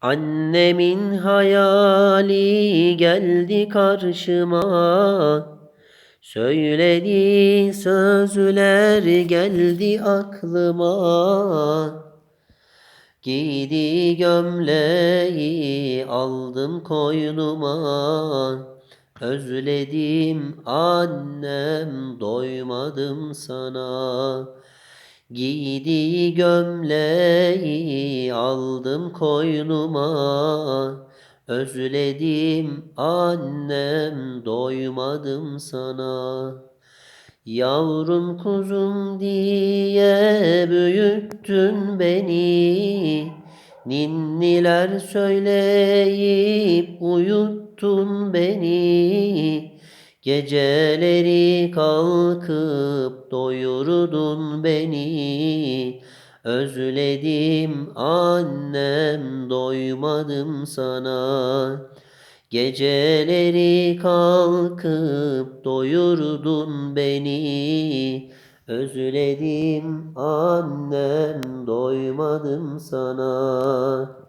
Annemin hayali geldi karşıma. Söylediği sözler geldi aklıma. Giydi gömleği aldım koynuma. Özledim annem doymadım sana Giydi gömleği aldım koynuma. Özledim annem doymadım sana. Yavrum kuzum diye büyüttün beni. Ninniler söyleyip uyuttun beni Geceleri kalkıp doyurdun beni. Özledim annem doymadım sana. Geceleri kalkıp doyurdun beni. Özledim annem doymadım sana